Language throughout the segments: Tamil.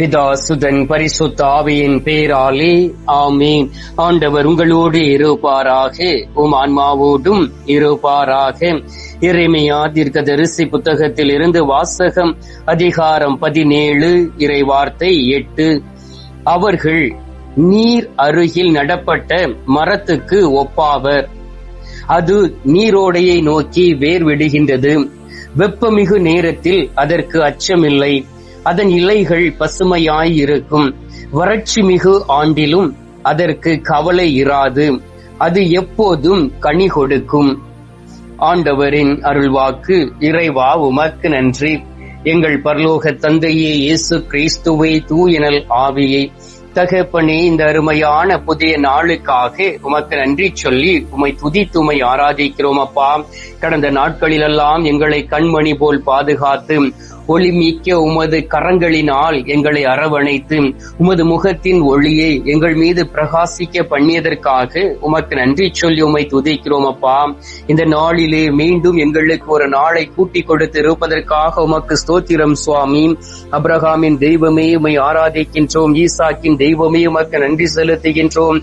பிதா சுதன் பரிசுத்த ஆவியின் பேராலே ஆமீன். ஆண்டவர் உங்களோடு இருப்பாராக உம் ஆன்மாவோடும் இருப்பாராக. இறைமையா தீர்க்க தரிசி புத்தகத்தில் இருந்து வாசகம் அதிகாரம் பதினேழு இறை வார்த்தை எட்டு. அவர்கள் நீர் அருகில் நடப்பட்ட மரத்துக்கு ஒப்பாவர். அது நீரோடையை நோக்கி வேர் விடுகின்றது வெப்பமிகு நேரத்தில் அதற்கு அச்சமில்லை. அதன் இலைகள் பசுமையாயிருக்கும். வறட்சி மிகு ஆண்டிலும் அதற்கு கவலை இராது. அது எப்போதும் கனி கொடுக்கும். ஆண்டவரின் அருள்வாக்கு இறைவா உமக்கு நன்றி. எங்கள் பரலோக தந்தையே இயேசு கிறிஸ்துவை தூயனல் ஆவியை. தகப்பனே இந்த அருமையான புதிய நாளுக்காக உமக்கு நன்றி சொல்லி உமை துதித்து உமை ஆராதிக்கிறோம் அப்பா. கடந்த நாட்களிலெல்லாம் எங்களை கண்மணி போல் பாதுகாத்து ஒளிமிக்க உமது கரங்களினால் எங்களை அரவணைத்து உமது முகத்தின் ஒளியை எங்கள் மீது பிரகாசிக்க பண்ணியதற்காக உமக்கு நன்றி சொல்லி உமை துதிக்கிறோம் அப்பா. இந்த நாளிலே மீண்டும் எங்களுக்கு ஒரு நாளை கூட்டி கொடுத்து இருப்பதற்காக உமக்கு ஸ்தோத்திரம் சுவாமி. அப்ரஹாமின் தெய்வமே உமை ஆராதிக்கின்றோம். ஈசாக்கின் தெய்வமே உமக்கு நன்றி செலுத்துகின்றோம்.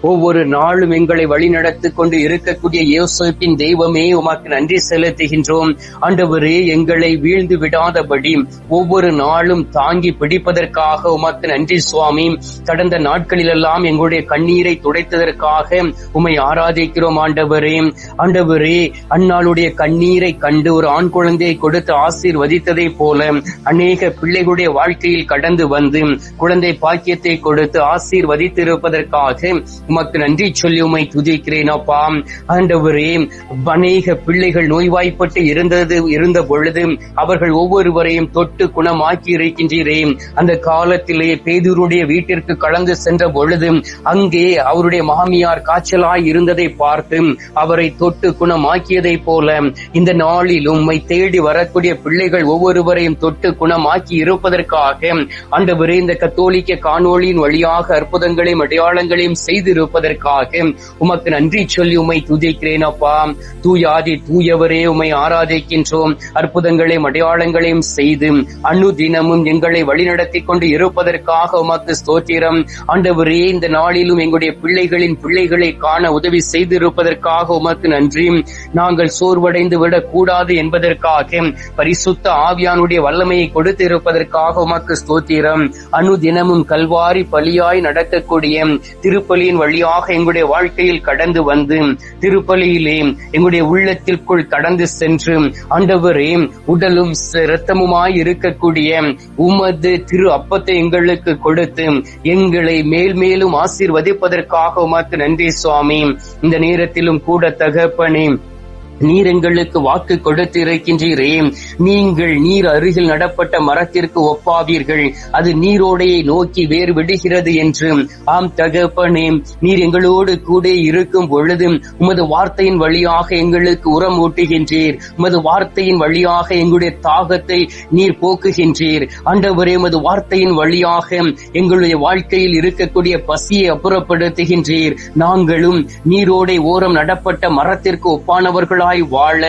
ஒவ்வொரு நாளும் எங்களை வழிநடத்தி கொண்டு இருக்கக்கூடிய யோசிப்பின் தெய்வமே உமக்கு நன்றி செலுத்துகின்றோம். ஆண்டவரே எங்களை வீழ்ந்து விடாத விடாதபடி ஒவ்வொரு நாளும் தாங்கி பிடிப்பதற்காக உமக்கு நன்றி சுவாமி. கடந்த நாட்களிலெல்லாம் எங்களுடைய கண்ணீரை துடைத்ததற்காக உமை ஆராதிக்கிறோம் ஆண்டவரே. ஆண்டவரே அந்நாளுடைய கண்ணீரை கண்டு ஒரு ஆண் குழந்தையை கொடுத்து ஆசீர்வதித்ததை போல அநேக பிள்ளைகளுடைய வாழ்க்கையில் கடந்து வந்து குழந்தை பாக்கியத்தை கொடுத்து ஆசீர்வதித்திருப்பதற்காக உமக்கு நன்றி சொல்லி உமை துதிக்கிறேன் அப்பா. ஆண்டவரே அநேக பிள்ளைகள் நோய்வாய்ப்பட்டு இருந்தது இருந்த பொழுது அவர்கள் ஒவ்வொருவரையும் தொட்டு குணமாக்கி இருக்கின்றீரே அந்த காலத்திலே பேதூருடைய வீட்டிற்கு கலந்து சென்ற பொழுது அங்கே அவருடைய மாமியார் காய்ச்சலாய் இருந்ததை பார்த்து அவரை தொட்டு குணமாக்கியதை போல இந்த நாளில் உம்மை தேடி வரக்கூடிய பிள்ளைகள் ஒவ்வொருவரையும் தொட்டு குணமாக்கி இருப்பதற்காக ஆண்டவரே இந்த கத்தோலிக்க காணொளியின் வழியாக அற்புதங்களையும் அடையாளங்களையும் செய்திருப்பதற்காக உமக்கு நன்றி சொல்லி உமை துதிக்கிறேன் அப்பா. தூயாதி தூயவரே உமை ஆராதிக்கின்றோம். அற்புதங்களையும் அடையாளங்களையும் செய்து அணு தினமும் எங்களை வழிநடத்தி கொண்டு இருப்பதற்காக உமக்கு ஸ்தோத்திரம். ஆண்டவரே இந்த நாளிலும் எங்களுடைய பிள்ளைகளின் பிள்ளைகளை காண உதவி செய்திருப்பதற்காக உமக்கு நன்றி. நாங்கள் சோர்வடைந்து விடக் கூடாது என்பதற்காக பரிசுத்த ஆவியானுடைய வல்லமையை கொடுத்து இருப்பதற்காக உமக்கு ஸ்தோத்திரம். அணு தினமும் கல்வாரி பலியாய் நடக்கக்கூடிய திருப்பலியின் வழியாக எங்களுடைய வாழ்க்கையில் கடந்து வந்து திருப்பலியிலே எங்களுடைய உள்ளத்திற்குள் கடந்து சென்று ஆண்டவரே உடலும் இரத்தமுமாய் இருக்கக்கூடிய உமது திரு அப்பத்தை எங்களுக்கு கொடுத்து எங்களை மேல் மேலும் ஆசீர்வதிப்பதற்காக உமக்கு நன்றி சுவாமி. இந்த நேரத்திலும் கூட தகப்பனே நீர் எங்களுக்கு வாக்கு கொடுத்து இருக்கின்றீரே. நீங்கள் நீர் அருகில் நடப்பட்ட மரத்திற்கு ஒப்பாவீர்கள். அது நீரோடையை நோக்கி வேறு விடுகிறது என்று. ஆம் தகப்பனே நீர் எங்களோடு கூட இருக்கும் பொழுது உமது வார்த்தையின் வழியாக எங்களுக்கு உரம் ஊட்டுகின்றீர். உமது வார்த்தையின் வழியாக எங்களுடைய தாகத்தை நீர் போக்குகின்றீர். ஆண்டவரே உமது வார்த்தையின் வழியாக எங்களுடைய வாழ்க்கையில் இருக்கக்கூடிய பசியை அப்புறப்படுத்துகின்றீர். நாங்களும் நீரோடை ஓரம் நடப்பட்ட மரத்திற்கு ஒப்பானவர்கள் மக்களாய் வாழ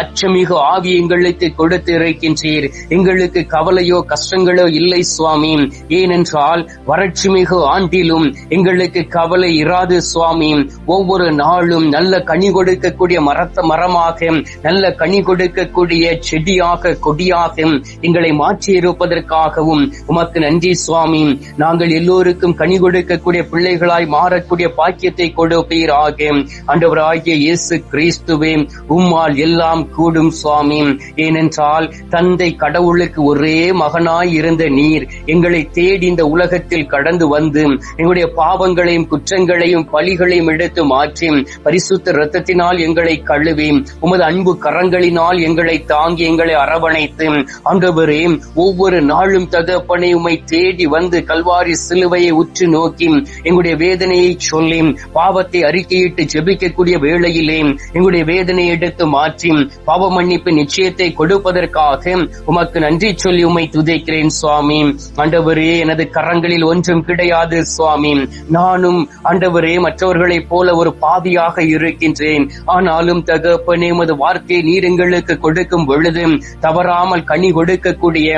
அச்சமிகு ஆவி எங்களுக்கு கொடுத்து இருக்கின்றீர். எங்களுக்கு கவலையோ கஷ்டங்களோ இல்லை சுவாமி. ஏனென்றால் வறட்சி மிகு ஆண்டிலும் எங்களுக்கு கவலை இராது சுவாமி. ஒவ்வொரு நாளும் நல்ல கனி கொடுக்கக்கூடிய மரத்த மரமாக நல்ல கனி கொடுக்கக்கூடிய செடியாக கொடியாக எங்களை மாற்றி இருப்பதற்காகவும் உமக்கு நன்றி சுவாமி. நாங்கள் எல்லோருக்கும் கனி கொடுக்கக்கூடிய பிள்ளைகளாய் மாறக்கூடிய பாக்கியத்தை கொடுப்பீராக. ஆண்டவராகிய இயேசு கிறிஸ்துவே உம்மால் எல்லாம் கூடும் சுவாமி. ஏனென்றால் தந்தை கடவுளுக்கு ஒரே மகனாய் இருந்த நீர் எங்களை தேடி இந்த உலகத்தில் கடந்து வந்து எங்களுடைய பாவங்களையும் குற்றங்களையும் பலிகளையும் எடுத்து மாற்றி பரிசுத்த இரத்தத்தினால் எங்களை கழுவி உமது அன்பு கரங்களினால் எங்களை தாங்கி எங்களை அரவணைத்து ஆண்டவரே ஒவ்வொரு நாளும் தகப்பனை உமை தேடி வந்து கல்வாரி சிலுவையை உற்று நோக்கி எங்களுடைய வேதனையை சொல்லி பாவத்தை அறிக்கையிட்டு ஜெபிக்கக்கூடிய வேளையிலே எங்களுடைய வேதனை எடுத்து மாற்றி பாவ மன்னிப்பு நிச்சயத்தை கொடுப்பதற்காக உமக்கு நன்றி சொல்லி உம்மை துதைக்கிறேன் சுவாமி. ஆண்டவரே எனது கரங்களில் ஒன்றும் கிடையாது சுவாமி. நானும் ஆண்டவரே மற்றவர்களைப் போல ஒரு பாதியாக இருக்கின்றேன். ஆனாலும் தகப்பனே உமது வார்த்தை நீர் எங்களுக்கு கொடுக்கும் பொழுது தவறாமல் கனி கொடுக்கக்கூடிய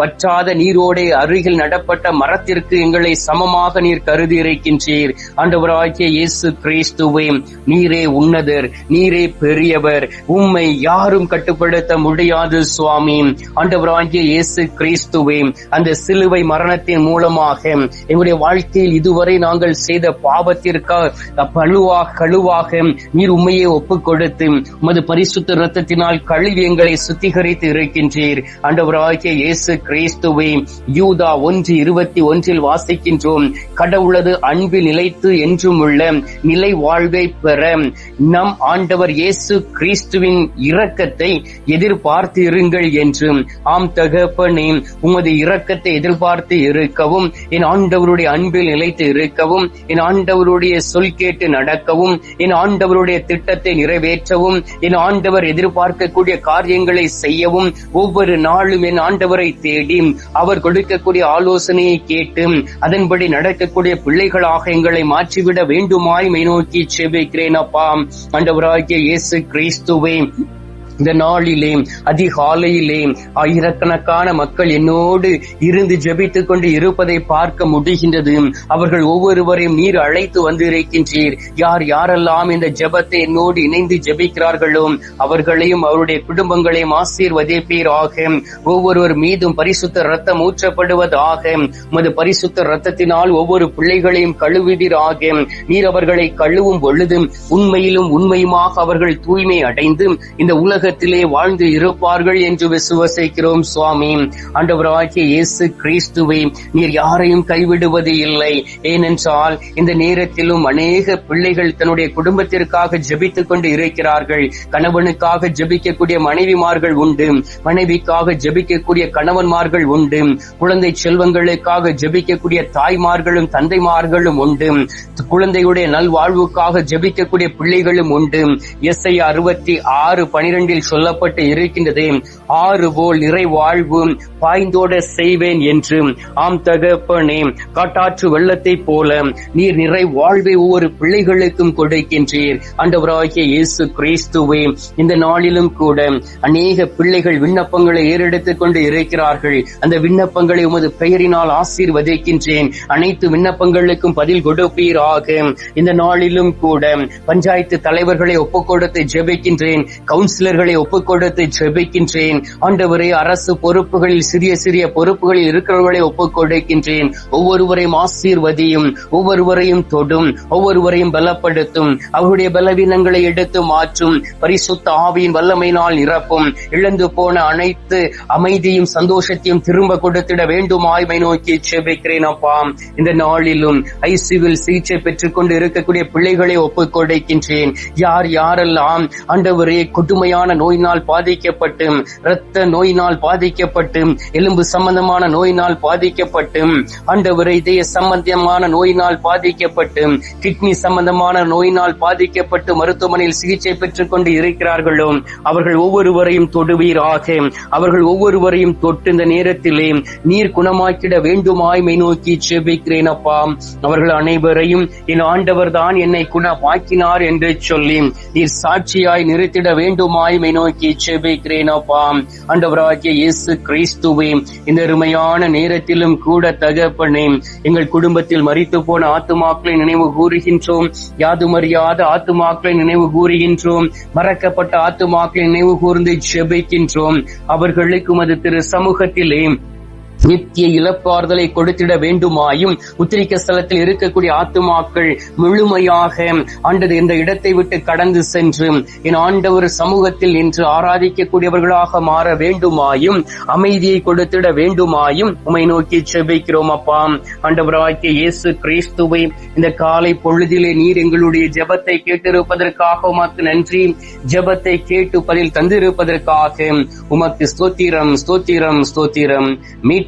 வற்றாத நீரோடே அருகில் நடப்பட்ட மரத்திற்கு எங்களை சமமாக நீர் கருதி இருக்கின்றீர் ஆண்டவராகிய இயேசு கிறிஸ்துவே நீரே உன்னதர் நீரே பெரிய பெரியவர் உம்மை யாரும் கட்டுப்படுத்த முடியாது சுவாமி. ஆண்டவராகிய இயேசு கிறிஸ்துவே அந்த சிலுவை மரணத்தின் மூலமாக எங்களுடைய வாழ்க்கையில் இதுவரை நாங்கள் செய்த பாவத்திற்காக பழுவாக கழுவாக நீர் உண்மையை ஒப்பு கொடுத்து உமது பரிசுத்த ரத்தத்தினால் கழுவி எங்களை சுத்திகரித்து இருக்கின்றீர். ஆண்டவராகிய இயேசு கிறிஸ்துவே யூதா ஒன்று இருபத்தி ஒன்றில் வாசிக்கின்றோம். கடவுளது அன்பு நிலைத்து என்றும் உள்ள நிலை வாழ்வை பெற நம் ஆண்டவர் இயேசு கிறிஸ்துவின் இரக்கத்தை எதிர்பார்த்து இருங்கள் என்று ஆம் தகப்பனே உமது இரக்கத்தை எதிர்பார்த்து இருக்கவும் என் ஆண்டவருடைய அன்பில் நிலைத்து இருக்கவும் என் ஆண்டவருடைய சொல் கேட்டு நடக்கவும் என் ஆண்டவருடைய திட்டத்தை நிறைவேற்றவும் என் ஆண்டவர் எதிர்பார்க்கக்கூடிய காரியங்களை செய்யவும் ஒவ்வொரு நாளும் என் ஆண்டவரை தேடி அவர் கொடுக்கக்கூடிய ஆலோசனையை கேட்டு அதன்படி நடக்கக்கூடிய பிள்ளைகளாக எங்களை மாற்றிவிட வேண்டுமாய் மை நோக்கி செபிக்கிறேன் அப்பா. ஆண்டவராகிய இயேசு கிறிஸ்துவே இந்த நாளிலே அதிகாலையிலே ஆயிரக்கணக்கான மக்கள் என்னோடு இருந்து ஜெபித்துக் கொண்டு இருப்பதை பார்க்க முடிகின்றது. அவர்கள் ஒவ்வொருவரையும் நீர் அழைத்து வந்திருக்கின்றீர். யார் யாரெல்லாம் இந்த ஜெபத்தை என்னோடு இணைந்து ஜெபிக்கிறார்களோ அவர்களையும் அவருடைய குடும்பங்களையும் ஆசீர்வதிப்பீராக. ஒவ்வொருவர் மீதும் பரிசுத்த ரத்தம் ஊற்றப்படுவதாக உமது பரிசுத்த ரத்தத்தினால் ஒவ்வொரு பிள்ளைகளையும் கழுவிடீராக. நீர் அவர்களை கழுவும் பொழுதும் உண்மையிலும் உண்மையுமாக அவர்கள் தூய்மை அடைந்து இந்த உலக உலகத்திலே வாழ்ந்து இருப்பார்கள் என்று விசுவசிக்கிறோம் சுவாமி. ஆண்டவராகிய இயேசு கிறிஸ்துவை நீர் யாரையும் கைவிடுவது இல்லை. ஏனென்றால் இந்த நேரத்திலும் அநேக பிள்ளைகள் தன்னுடைய குடும்பத்திற்காக ஜெபித்துக் கொண்டு இருக்கிறார்கள். கணவனுக்காக ஜெபிக்கக்கூடிய மனைவிமார்கள் உண்டு. மனைவிக்காக ஜெபிக்கக்கூடிய கணவன்மார்கள் உண்டு. குழந்தை செல்வங்களுக்காக ஜெபிக்கக்கூடிய தாய்மார்களும் தந்தைமார்களும் உண்டு. குழந்தையுடைய நல்வாழ்வுக்காக ஜெபிக்கக்கூடிய பிள்ளைகளும் உண்டு. எஸ்ஐ அறுபத்தி ஆறு பனிரெண்டில் சொல்லப்பட்டு இருக்கின்றது ஆறு போல் நிறை வாழ்வு பாய்ந்தோட செய்வேன் என்று. ஆம் தகப்பனே காட்டாற்று வெள்ளத்தை போல நீர் நிறை வாழ்வை ஒவ்வொரு பிள்ளைகளுக்கும் கொடுக்கின்றீர். அண்டவராகிய இயேசு கிறிஸ்துவே இந்த நாளிலும் கூட அநேக பிள்ளைகள் விண்ணப்பங்களை ஏறெடுத்துக் கொண்டு இருக்கிறார்கள். அந்த விண்ணப்பங்களை உமது பெயரினால் ஆசீர்வதிக்கின்றேன். அனைத்து விண்ணப்பங்களுக்கும் பதில் கொடுப்பீராக. இந்த நாளிலும் கூட பஞ்சாயத்து தலைவர்களை ஒப்புக்கொடுத்து ஜெபிக்கின்றேன். கவுன்சிலர்களை பொறுப்புகளை ஒப்புக்கொடுத்து செபிக்கின்றேன். ஆண்டவரே அரசு பொறுப்புகளில் சிறிய சிறிய பொறுப்புகளில் இருக்கிறவர்களை ஒப்புக்கொடுக்கின்றேன் ஒவ்வொருவரையும் ஆசீர்வதியும் ஒவ்வொருவரையும் தொடும் ஒவ்வொருவரையும் பலப்படுத்தும். அவருடைய பலவீனங்களை எடுத்து மாற்றும். பரிசுத்த ஆவியின் வல்லமையினால் நிரப்பும். இழந்து போன அனைத்து அமைதியும் சந்தோஷத்தையும் திரும்ப கொடுத்திட வேண்டுமாய்மை நோக்கி செபிக்கிறேன் அப்பா. இந்த நாளிலும் ஐசிவில் சிகிச்சை பெற்றுக் கொண்டு இருக்கக்கூடிய பிள்ளைகளை ஒப்புக்கொடுக்கின்றேன் யார் யாரெல்லாம் ஆண்டவரே கொடுமையான சம்பந்தமான நோயினால் பாதிக்கப்பட்டு இரத்த நோயினால் பாதிக்கப்பட்டு எலும்பு சம்பந்தமான நோயினால் பாதிக்கப்பட்டு ஆண்டவரை இதய சம்பந்தமான நோயினால் பாதிக்கப்பட்டு கிட்னி சம்பந்தமான நோயினால் பாதிக்கப்பட்டு மருத்துவமனையில் சிகிச்சை பெற்றுக் கொண்டு இருக்கிறார்களோ அவர்கள் ஒவ்வொருவரையும் தொடுவீராக. அவர்கள் ஒவ்வொருவரையும் தொட்டு இந்த நேரத்திலே நீர் குணமாக்கிட வேண்டுமாய்மை நோக்கி செபிக்கிறேன் அப்பா. அவர்கள் அனைவரையும் என் ஆண்டவர் தான் என்னை குணமாக்கினார் என்று சொல்லி நீர் சாட்சியாய் நிறுத்திட வேண்டுமாய் வேண்டுமாய்மை நோக்கி செபிக்கிறேன் அப்பா. ஆண்டவராகிய இயேசு கிறிஸ்துவே இந்த அருமையான நேரத்திலும் கூட தகப்பனே எங்கள் குடும்பத்தில் மறித்து போன ஆத்துமாக்களை நினைவு கூறுகின்றோம். யாதுமறியாத ஆத்துமாக்களை நினைவு கூறுகின்றோம். மறக்கப்பட்ட ஆத்துமாக்களை நினைவு கூர்ந்து செபிக்கின்றோம். அவர்களுக்கும் அது திரு சமூகத்திலே நித்திய இழப்பார்தலை கொடுத்திட வேண்டுமாயும் உத்திரிக்க ஸ்தலத்தில் இருக்கக்கூடிய ஆத்துமாக்கள் முழுமையாக ஆண்டது இந்த இடத்தை விட்டு கடந்து சென்று என் ஆண்டவர் சமூகத்தில் நின்று ஆராதிக்கக்கூடியவர்களாக மாற வேண்டுமாயும் அமைதியை கொடுத்திட வேண்டுமாயும் உமை நோக்கி செபிக்கிறோம் அப்பா. ஆண்டவராகிய இயேசு கிறிஸ்துவை இந்த காலை பொழுதிலே நீர் எங்களுடைய ஜெபத்தை கேட்டிருப்பதற்காக உமக்கு நன்றி. ஜெபத்தை கேட்டு பதில் தந்திருப்பதற்காக உமக்கு ஸ்தோத்திரம் ஸ்தோத்திரம் ஸ்தோத்திரம். மீட்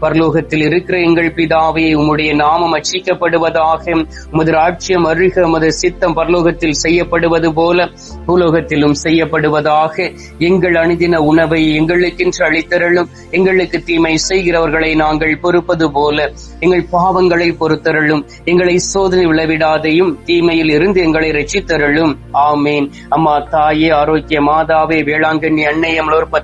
பரலோகத்தில் இருக்கிற எங்கள் பிதாவே உம்முடைய நாமம் அச்சிக்கப்படுவதாக உமது ராட்சியம் அருக உமது சித்தம் பரலோகத்தில் செய்யப்படுவது போல பூலோகத்திலும் செய்யப்படுவதாக எங்கள் அணிதின உணவை எங்களுக்கென்று அளித்தருளும் எங்களுக்கு தீமை செய்கிறவர்களை நாங்கள் பொறுப்பது போல எங்கள் பாவங்களை பொறுத்தருளும் எங்களை சோதனை விளைவிடாதையும் தீமையில் இருந்து எங்களை ரசித்தரலும் ஆமேன். அம்மா தாயே ஆரோக்கிய மாதாவே வேளாங்கண்ணி அன்னை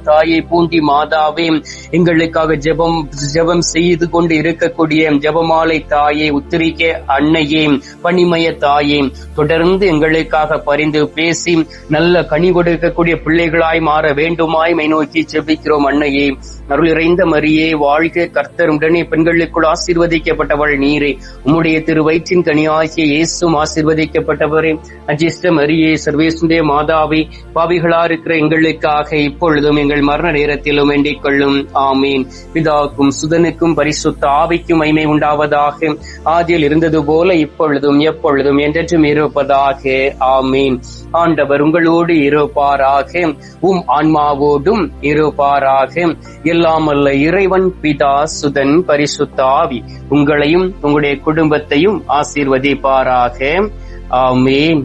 தாயே பூண்டி மாதாவே எங்களுக்காக ஜெபம் ஜபம் செய்து கொண்டு இருக்கக்கூடிய ஜெபமாலை தாயே உத்திரிக்க அன்னையே பணிமய தாயே தொடர்ந்து எங்களுக்காக பரிந்து பேசி நல்ல கனி கொடுக்கக்கூடிய பிள்ளைகளாய் மாற வேண்டுமாய் மை நோக்கி செபிக்கிறோம் அன்னையே. அருளிறைந்த மரியே வாழ்க கர்த்தர் உடனே பெண்களுக்குள் ஆசீர்வதிக்கப்பட்டவள் நீரே. உம்முடைய திரு வயிற்றின் கனியாகிய இயேசும் ஆசீர்வதிக்கப்பட்டவரே. அஜிஷ்ட மரியே சர்வேசுடைய மாதாவே பாவிகளா இருக்கிற எங்களுக்காக இப்பொழுதும் எங்கள் மரண நேரத்திலும் வேண்டிக் கொள்ளும். ஆமீன். பிதாவுக்கும் சுதனுக்கும் பரிசுத்த ஆவிக்கும் மைமை உண்டாவதாக. ஆதியில் இருந்தது போல இப்பொழுதும் எப்பொழுதும் என்றென்றும் இருப்பதாக. ஆமீன். ஆண்டவர் உங்களோடு இருப்பாராக. உம் ஆன்மாவோடும் இருப்பாராக. எல்லாம் அல்ல இறைவன் பிதா சுதன் பரிசுத்த ஆவி. உங்களையும் உங்களுடைய குடும்பத்தையும் ஆசீர்வதிப்பாராக. ஆமீன்.